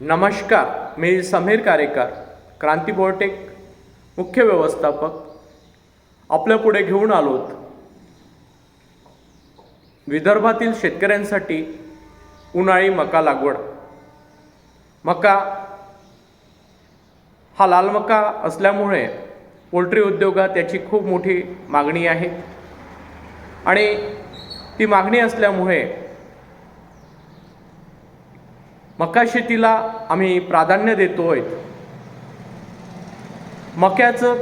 नमस्कार मी समीर कारेकर क्रांती बोर्टेक मुख्य व्यवस्थापक. आपल्या पुढे घेऊन आलोत. विदर्भातील शेतकऱ्यांसाठी उन्हाळी मका लागवड. मका हा लाल मका असल्यामुळे पोल्ट्री उद्योगात याची खूप मोठी मागणी आहे. आणि ती मागणी असल्यामुळे मका शेतीला आम्ही प्राधान्य देतो आहे मक्याचं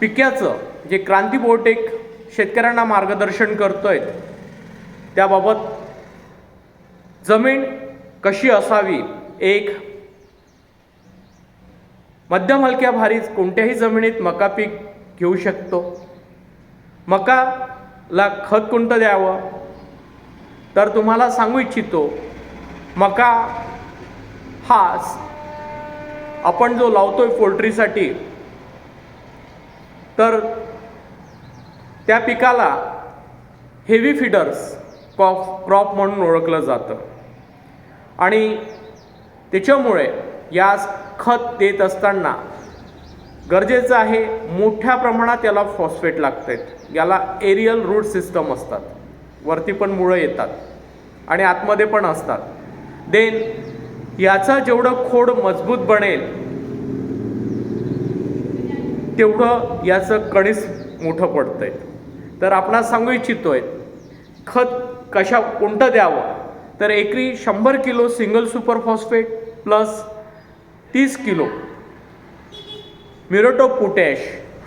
पिक्याचं जे क्रांती बोटेक शेतकऱ्यांना मार्गदर्शन करतो आहेत त्याबाबत जमीन कशी असावी? एक मध्यम हलक्या भारीत कोणत्याही जमिनीत मका पीक घेऊ शकतो. मकाला खत कोणतं द्यावं? तर तुम्हाला सांगू इच्छितो मका हा आपण जो लावतोय पोल्ट्रीसाठी तर त्या पिकाला हेवी फिडर्स क्रॉप क्रॉप म्हणून ओळखलं जातं. आणि त्याच्यामुळे यास खत देत असताना गरजेचं आहे मोठ्या प्रमाणात याला फॉस्फेट लागतात याला एरियल रूट सिस्टम असतात. वरती पण मुळं येतात. आणि आतमध्ये पण असतात. देन याचा जेवढं खोड मजबूत बनेल तेवढं याचं कणीस मोठं पडतंय. तर आपणास सांगू इच्छितोय खत कशा कोणतं द्यावं? तर एकरी शंभर kilo single super phosphate plus तीस किलो मिरोटो पोटॅश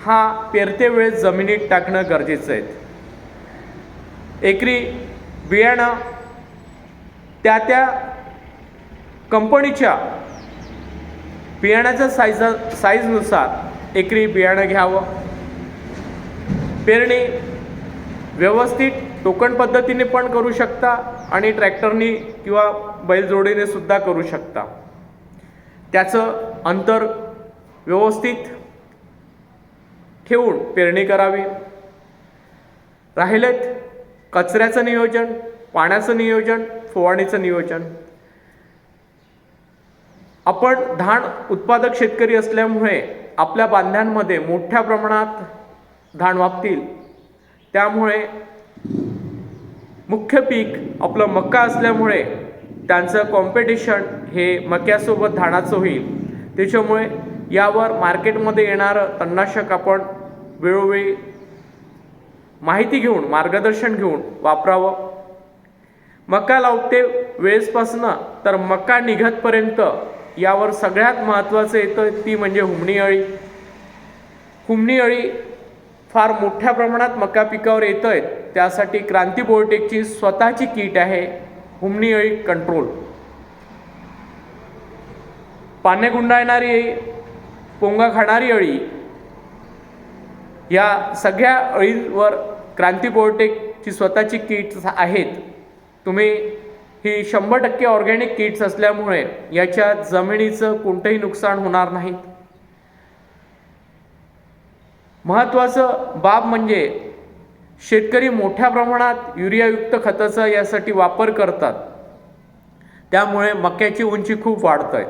हा पेरते वेळेस जमिनीत टाकणं गरजेचं आहे. एकरी बियाणं त्या त्या कंपनीच्या बियाण्याच्या साईज साईजनुसार एकरी बियाणं घ्यावं. पेरणी व्यवस्थित टोकन पद्धतीने पण करू शकता आणि ट्रॅक्टरनी किंवा बैलजोडीने सुद्धा करू शकता. त्याचं अंतर व्यवस्थित ठेवून पेरणी करावी. राहिलेत कचऱ्याचं नियोजन पाण्याचं नियोजन फवारणीचं नियोजन. आपण धान उत्पादक शेतकरी असल्यामुळे आपल्या बांध्यांमध्ये मोठ्या प्रमाणात धान वापतील. त्यामुळे मुख्य पीक आपलं मक्का असल्यामुळे त्यांचं कॉम्पिटिशन हे मक्यासोबत धानाचं होईल. त्याच्यामुळे यावर मार्केटमध्ये येणारं तणनाशक आपण वेळोवेळी माहिती घेऊन मार्गदर्शन घेऊन वापरावं. मका लावते वेळेसपासनं तर मका निघतपर्यंत यावर सगळ्यात महत्त्वाचं येतं ती म्हणजे हुमणी अळी. हुमणी अळी फार मोठ्या प्रमाणात मका पिकावर येत आहेत त्यासाठी क्रांती बोर्टेकची स्वतःची किट आहे हुमणी अळी कंट्रोल. पाने गुंडाळणारी अळी पोंगा खाणारी अळी या सगळ्या अळींवर क्रांती बोर्टेकची स्वतःची किट्स आहेत. तुम्ही ही शंभर टक्के ऑर्गॅनिक किट्स असल्यामुळे याच्यात जमिनीचं कोणतंही नुकसान होणार नाही. महत्त्वाचं बाब म्हणजे शेतकरी मोठ्या प्रमाणात युरियायुक्त खताचा यासाठी वापर करतात. त्यामुळे मक्याची उंची खूप वाढत आहे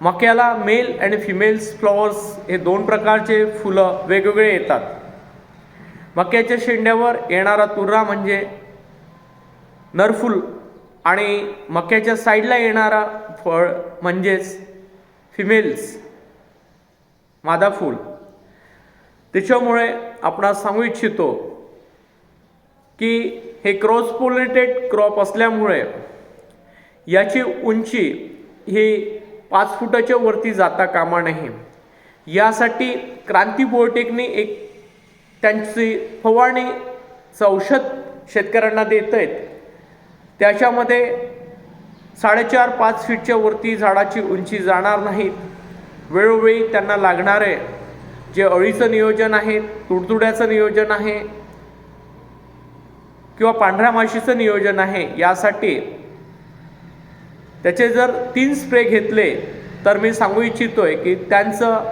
मक्याला मेल आणि फिमेल्स फ्लॉवर्स हे दोन प्रकारचे फुलं वेगवेगळे येतात. मक्याच्या शेंड्यावर येणारा तुरा म्हणजे नरफुल आणि मक्याच्या साईडला येणारा फळ म्हणजेच फिमेल्स मादा फूल. त्याच्यामुळे आपण सांगू इच्छितो की हे क्रॉस पोलिनेटेड क्रॉप असल्यामुळे याची उंची ही पाच फुटाच्या वरती जाता कामा नये. यासाठी क्रांती बोर्टेकने एक त्यांची फवारणीचं औषध शेतकऱ्यांना देत आहेत त्याच्यामध्ये साडेचार पाच फीटच्या वरती झाडाची उंची जाणार नाहीत. वेळोवेळी त्यांना लागणारे जे अळीचं नियोजन आहे तुडतुड्याचं नियोजन आहे किंवा पांढऱ्या माशीचं नियोजन आहे यासाठी त्याचे जर तीन स्प्रे घेतले तर मी सांगू इच्छितोय की त्यांचं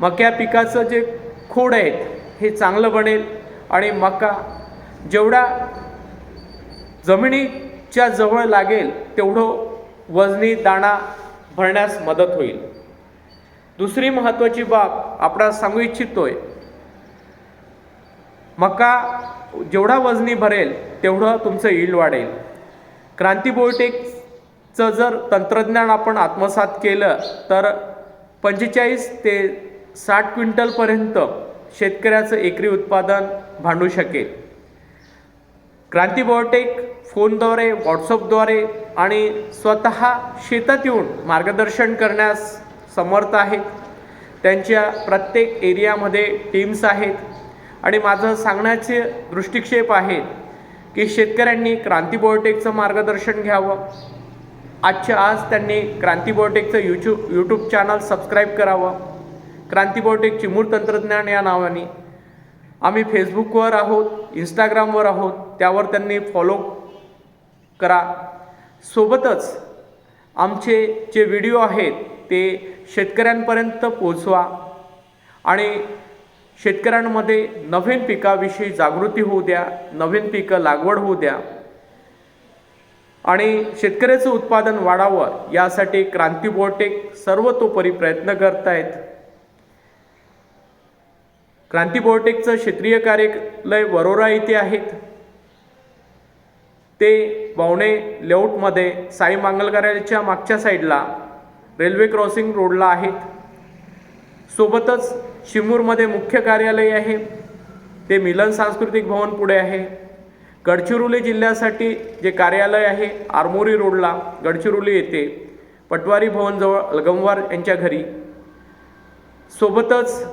मक्या पिकाचं जे खोड आहेत हे चांगलं बनेल आणि मका जेवढा जमिनीच्या जवळ लागेल तेवढं वजनी दाणा भरण्यास मदत होईल. दुसरी महत्त्वाची बाब आपणास सांगू इच्छितोय. मका जेवढा वजनी भरेल तेवढं तुमचं यील्ड वाढेल. क्रांती बायोटेकचं जर तंत्रज्ञान आपण आत्मसात केलं तर पंचेचाळीस ते साठ क्विंटलपर्यंत शेतकऱ्याचं एकरी उत्पादन भांडू शकेल. क्रांती बायोटेक फोनद्वारे व्हॉट्सअपद्वारे आणि स्वतः शेतात येऊन मार्गदर्शन करण्यास समर्थ आहेत त्यांच्या प्रत्येक एरियामध्ये टीम्स आहेत. आणि माझं सांगण्याचे दृष्टिक्षेप आहे की शेतकऱ्यांनी क्रांती बोयोटेकचं मार्गदर्शन घ्यावं. आजच्या आज त्यांनी क्रांती बोयोटेकचं यूट्यूब यूट्यूब चॅनल सबस्क्राईब करावं. क्रांती बोयोटेक चिमूर तंत्रज्ञान या नावाने. आम्ही फेसबुकवर आहोत इंस्टाग्रामवर आहोत त्यावर त्यांनी फॉलो करा. सोबतच आमचे जे व्हिडिओ आहेत ते शेतकऱ्यांपर्यंत पोचवा आणि शेतकऱ्यांमध्ये नवीन पिकाविषयी जागृती होऊ द्या नवीन पिकं लागवड होऊ द्या आणि शेतकऱ्याचं उत्पादन वाढावं यासाठी क्रांती बोटेक सर्वतोपरी प्रयत्न करतायत. क्रांती बोटेकचं क्षेत्रीय कार्यालय वरोरा येथे आहेत. ते बावणे लेआउटमध्ये साई मंगल मागच्या साईडला रेल्वे क्रॉसिंग रोडला आहेत. सोबतच शिमूरमध्ये मुख्य कार्यालय आहे. ते मिलन सांस्कृतिक भवन पुढे आहे. गडचिरोली जिल्ह्यासाठी जे कार्यालय आहे आरमोरी रोडला गडचिरोली येथे पटवारी भवनजवळ अलगमवार यांच्या घरी. सोबतच